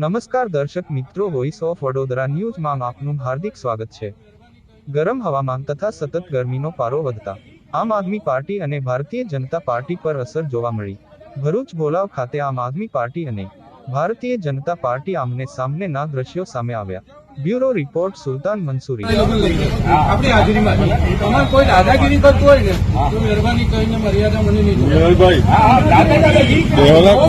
નમસ્કાર દર્શક મિત્રો વોઇસ ઓફ વડોદરા ન્યૂઝમાં આપનું હાર્દિક સ્વાગત છે. ગરમ હવામાન તથા સતત ગરમીનો પારો વધતા આમ આદમી પાર્ટી અને ભારતીય જનતા પાર્ટી પર અસર જોવા મળી. ભરૂચ ભોલાવ ખાતે આમ આદમી પાર્ટી અને ભારતીય જનતા પાર્ટી આમને સામનેના દ્રશ્યો સામે આવ્યા. બ્યુરો રિપોર્ટ સુલતાન મંસૂરી આપણી હાજરીમાં તમારે કોઈ દાદાગીરી કરતું હોય ને તો મહેરબાની કરીને મર્યાદા મને નહીં જણાવો.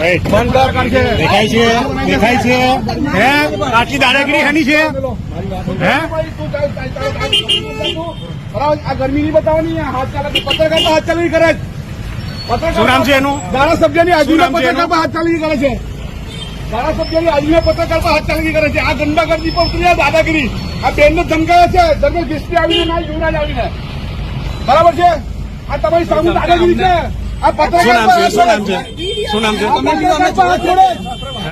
એ. દેખાય છે દેખાય છે. હે? આટલી દાદાગીરી હાની છે? હે? આ ગરમી નહીં બતાવવાની હાથ ચાલે પત્રકાર પર હાથ ચાલી કરે છે. શું નામ છે એનું? ધારાસભ્યની શું પત્રકાર પર હાથ ચાલી કરે છે. ધારાસભ્યની હાજરીમાં પત્રકાર પર હાથ ચાલી કરે છે. આ ગંદાગર્દી પર ઉતરી દાદાગીરી. આ બેનને ધમકાવે છે. ધર્મેશ બિસ્તી આવીને ના યુવરાજ આવીને. બરાબર છે? આ તમારી સામે દાદાગીરી છે. આ શું નામ છે? શું નામ છે? શું નામ છે?